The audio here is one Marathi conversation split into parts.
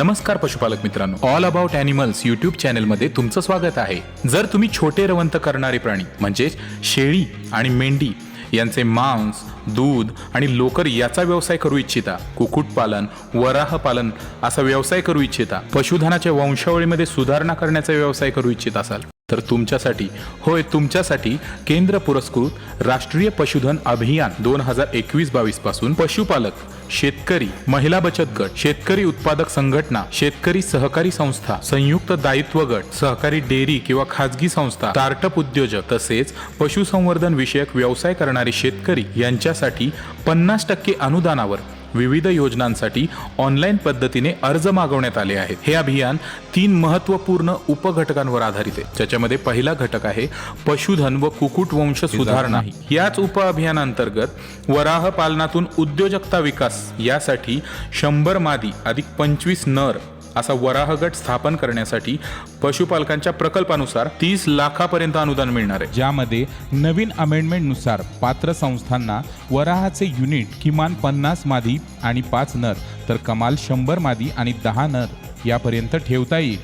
नमस्कार पशुपालक मित्रांनो. ऑल अबाउट ॲनिमल्स यूट्यूब चॅनलमध्ये तुमचं स्वागत आहे. जर तुम्ही छोटे रवंत करणारे प्राणी म्हणजेच शेळी आणि मेंढी यांचे मांस दूध आणि लोकर याचा व्यवसाय करू इच्छिता कुक्कुटपालन वराह पालन असा व्यवसाय करू इच्छिता पशुधनाच्या वंशावळीमध्ये सुधारणा करण्याचा व्यवसाय करू इच्छित असाल तर तुमच्यासाठी होय तुमच्यासाठी केंद्र पुरस्कृत राष्ट्रीय पशुधन अभियान दोन हजार एकवीस बावीसपासून पशुपालक शेतकरी महिला बचत गट शेतकरी उत्पादक संघटना शेतकरी सहकारी संस्था संयुक्त दायित्व गट सहकारी डेअरी किंवा खाजगी संस्था स्टार्टअप उद्योजक तसेच पशुसंवर्धन विषयक व्यवसाय करणारे शेतकरी यांच्यासाठी पन्नास टक्के अनुदानावर विविध योजनांसाठी ऑनलाईन पद्धतीने अर्ज मागवण्यात आले आहेत. हे अभियान तीन महत्त्वपूर्ण उपघटकांवर आधारित आहे. ज्याच्यामध्ये पहिला घटक आहे पशुधन व कुकुट वंश सुधारणा. याच उप अभियानांतर्गत वराह पालनातून उद्योजकता विकास यासाठी शंभर मादी अधिक पंचवीस नर असा वराहगट स्थापन करण्यासाठी पशुपालकांच्या प्रकल्पानुसार तीस लाखापर्यंत अनुदान मिळणार आहे. ज्यामध्ये नवीन अमेंडमेंटनुसार पात्र संस्थांना वराहाचे युनिट किमान पन्नास मादी आणि पाच नर तर कमाल शंभर मादी आणि दहा नर यापर्यंत ठेवता येईल.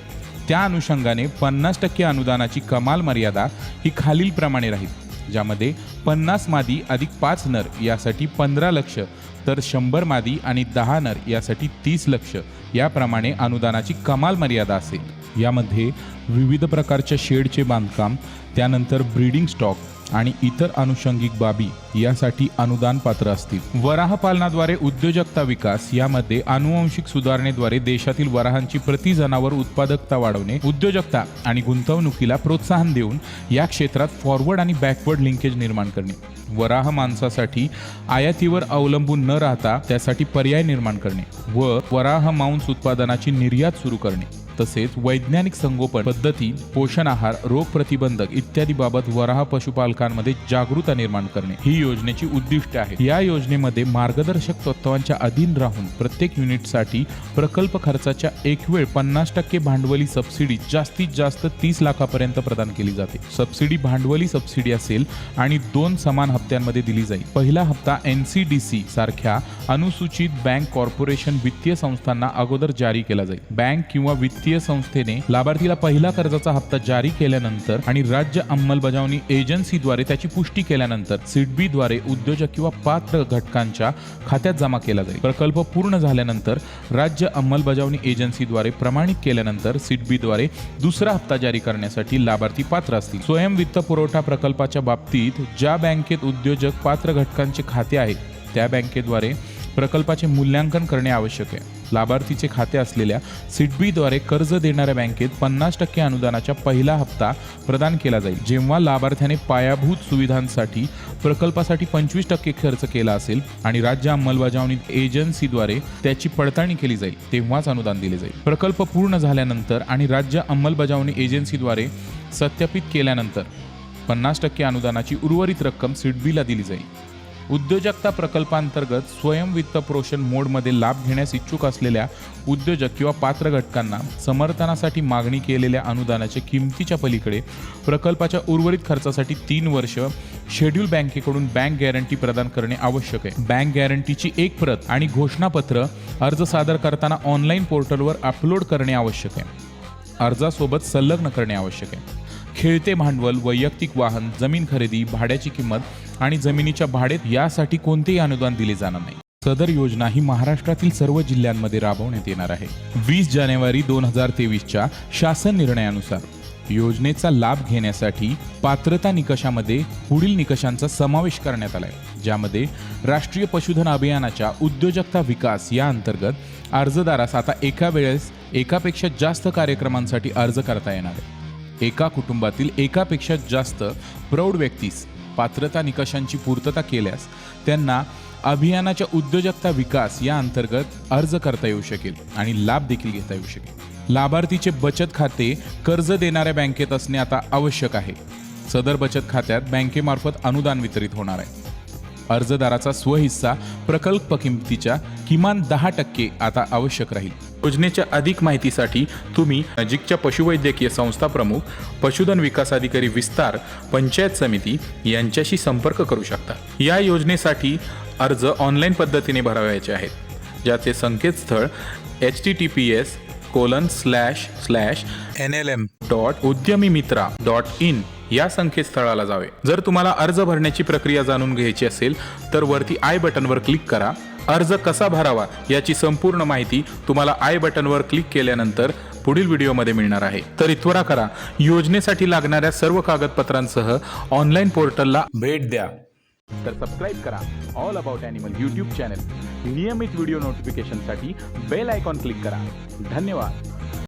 त्या अनुषंगाने पन्नास टक्के अनुदानाची कमाल मर्यादा ही खालीलप्रमाणे राहील. ज्यामध्ये पन्नास मादी अधिक पाच नर यासाठी पंधरा लक्ष तर शंभर मादी आणि दहा नर यासाठी तीस लक्ष. याप्रमाणे अनुदानाची कमाल मर्यादा असेल. यामध्ये विविध प्रकारच्या शेडचे बांधकाम त्यानंतर ब्रीडिंग स्टॉक आणि इतर अनुषंगिक बाबी यासाठी अनुदान पात्र असतील. वराह पालनाद्वारे उद्योजकता विकास यामध्ये अनुवंशिक सुधारणेद्वारे देशातील वराहांची प्रति जनावर उत्पादकता वाढवणे उद्योजकता आणि गुंतवणुकीला प्रोत्साहन देऊन या क्षेत्रात फॉरवर्ड आणि बॅकवर्ड लिंकेज निर्माण करणे. वराह मांसासाठी आयातीवर अवलंबून न राहता त्यासाठी पर्याय निर्माण करणे व वराह मांस उत्पादनाची निर्यात सुरू करणे. तसेच वैज्ञानिक संगोपन पद्धती पोषण आहार रोग प्रतिबंधक इत्यादी बाबत वराह पशुपालकांमध्ये जागरूकता निर्माण करणे ही योजनेची उद्दिष्ट आहे. या योजनेमध्ये मार्गदर्शक तत्वांच्या अधीन राहून प्रत्येक युनिटसाठी प्रकल्प खर्चाच्या एक वेळ पन्नास टक्के भांडवली सबसिडी जास्तीत जास्त तीस लाखापर्यंत प्रदान केली जाते. सबसिडी भांडवली सबसिडी असेल आणि दोन समान हप्त्यांमध्ये दिली जाईल. पहिला हप्ता एन सी डी सी सारख्या अनुसूचित बँक कॉर्पोरेशन वित्तीय संस्थांना अगोदर जारी केला जाईल. बँक किंवा वित्तीय वित्तीय संस्थेने लाभार्थीला पहिला कर्जाचा हप्ता जारी केल्यानंतर आणि राज्य अंमलबजावणी एजन्सीद्वारे त्याची पुष्टी केल्यानंतर सिडबी द्वारे उद्योजक किंवा पात्र घटकांच्या खात्यात जमा केला जाईल. प्रकल्प पूर्ण झाल्यानंतर राज्य अंमलबजावणी एजन्सीद्वारे प्रमाणित केल्यानंतर सिडबीद्वारे दुसरा हप्ता जारी करण्यासाठी लाभार्थी पात्र असतील. स्वयं वित्त पुरवठा प्रकल्पाच्या बाबतीत ज्या बँकेत उद्योजक पात्र घटकांचे खाते आहे त्या बँकेद्वारे प्रकल्पाचे मूल्यांकन करणे आवश्यक आहे. लाभार्थीचे खाते असलेल्या सिडबीद्वारे कर्ज देणाऱ्या बँकेत पन्नास टक्के अनुदानाचा पहिला हप्ता प्रदान केला जाईल. जेव्हा लाभार्थ्याने पायाभूत सुविधांसाठी प्रकल्पासाठी पंचवीस टक्के खर्च केला असेल आणि राज्य अंमलबजावणी एजन्सीद्वारे त्याची पडताळणी केली जाईल तेव्हाच अनुदान दिले जाईल. प्रकल्प पूर्ण झाल्यानंतर आणि राज्य अंमलबजावणी एजन्सीद्वारे सत्यापित केल्यानंतर पन्नास टक्के अनुदानाची उर्वरित रक्कम सिडबीला दिली जाईल. उद्योजकता प्रकल्पांतर्गत स्वयं वित्तपोषण मोडमध्ये लाभ घेण्यास इच्छुक असलेल्या उद्योजक किंवा पात्र घटकांना समर्थनासाठी मागणी केलेल्या अनुदानाच्या किमतीच्या पलीकडे प्रकल्पाच्या उर्वरित खर्चासाठी तीन वर्ष शेड्यूल बँकेकडून बँक गॅरंटी प्रदान करणे आवश्यक आहे. बँक गॅरंटीची एक प्रत आणि घोषणापत्र अर्ज सादर करताना ऑनलाईन पोर्टलवर अपलोड करणे आवश्यक आहे. अर्जासोबत संलग्न करणे आवश्यक आहे. खेळते भांडवल वैयक्तिक वाहन जमीन खरेदी भाड्याची किंमत आणि जमिनीच्या भाडेत यासाठी कोणतेही अनुदान दिले जाणार नाही. सदर योजना ही महाराष्ट्रातील सर्व जिल्ह्यांमध्ये राबवण्यात येणार आहे. वीस जानेवारी दोन हजार तेवीसच्या शासन निर्णयानुसार योजनेचा लाभ घेण्यासाठी पात्रता निकषामध्ये पुढील निकषांचा समावेश करण्यात आलाय ज्यामध्ये राष्ट्रीय पशुधन अभियानाच्या उद्योजकता विकास या अंतर्गत अर्जदारास आता एका वेळेस एकापेक्षा जास्त कार्यक्रमांसाठी अर्ज करता येणार आहे. एका कुटुंबातील एकापेक्षा जास्त प्रौढ व्यक्तीस पात्रता निकषांची पूर्तता केल्यास त्यांना अभियानाच्या उद्योजकता विकास या अंतर्गत अर्ज करता येऊ शकेल आणि लाभ देखील घेता येऊ शकेल. लाभार्थीचे बचत खाते कर्ज देणाऱ्या बँकेत असणे आता आवश्यक आहे. सदर बचत खात्यात बँकेमार्फत अनुदान वितरित होणार आहे. अर्जदाराचा स्वहिस्सा प्रकल्प किमतीच्या किमान दहा टक्के आता आवश्यक राहील. योजनेच्या अधिक माहितीसाठी तुम्ही नजीकच्या पशुवैद्यकीय संस्था प्रमुख पशुधन विकास अधिकारी विस्तार पंचायत समिती यांच्याशी संपर्क करू शकता. या योजनेसाठी अर्ज ऑनलाईन पद्धतीने भरावयाचे आहेत. ज्याचे संकेतस्थळ H T T P S colon slash slash N L M dot Udyami Mitra dot in या संकेतस्थळाला जावे. जर तुम्हाला अर्ज भरण्याची प्रक्रिया जाणून घ्यायची असेल तर वरती आय बटनवर क्लिक करा. अर्ज कसा भरावा याची संपूर्ण माहिती तुम्हाला आय बटनवर क्लिक केल्यानंतर पुढील व्हिडिओमध्ये मिळणार आहे. तर त्वरा करा योजनेसाठी लागणाऱ्या सर्व कागदपत्रांसह ऑनलाईन पोर्टलला भेट द्या. तर सबस्क्राईब करा all about animal YouTube channel नियमित व्हिडिओ नोटिफिकेशनसाठी बेल आयकॉन क्लिक करा. धन्यवाद.